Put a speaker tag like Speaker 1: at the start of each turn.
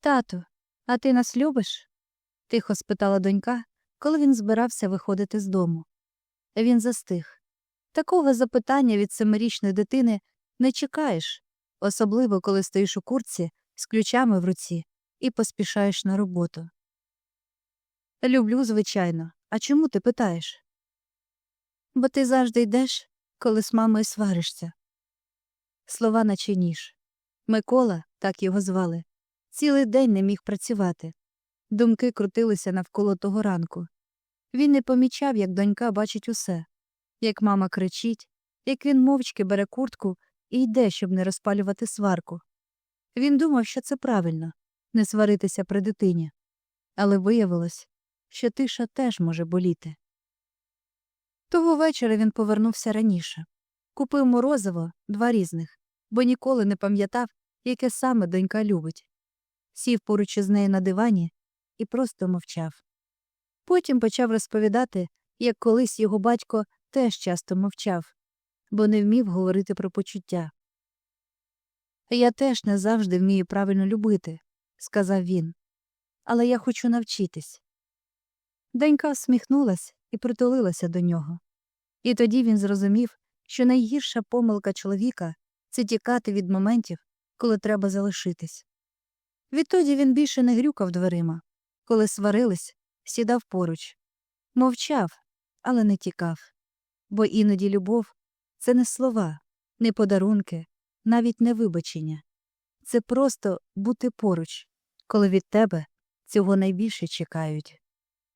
Speaker 1: Тату, а ти нас любиш? тихо спитала донька, коли він збирався виходити з дому. Він застиг. Такого запитання від семирічної дитини не чекаєш, особливо коли стоїш у курці з ключами в руці і поспішаєш на роботу. Люблю, звичайно. А чому ти питаєш? Бо ти завжди йдеш, коли з мамою сваришся. Слова наче ніж. Микола, так його звали, цілий день не міг працювати. Думки крутилися навколо того ранку. Він не помічав, як донька бачить усе, як мама кричить, як він мовчки бере куртку і йде, щоб не розпалювати сварку. Він думав, що це правильно не сваритися при дитині. Але виявилось, що тиша теж може боліти. Того вечора він повернувся раніше. Купив морозиво, два різних, бо ніколи не пам'ятав, яке саме донька любить. Сів поруч із нею на дивані і просто мовчав. Потім почав розповідати, як колись його батько теж часто мовчав, бо не вмів говорити про почуття. Я теж не завжди вмію правильно любити, сказав він, але я хочу навчитись. Донька всміхнулась і притулилася до нього. І тоді він зрозумів, що найгірша помилка чоловіка це тікати від моментів, коли треба залишитись. Відтоді він більше не грюкав дверима. Коли сварились, сідав поруч. Мовчав, але не тікав. Бо іноді любов це не слова, не подарунки, навіть не вибачення. Це просто бути поруч, коли від тебе цього найбільше чекають.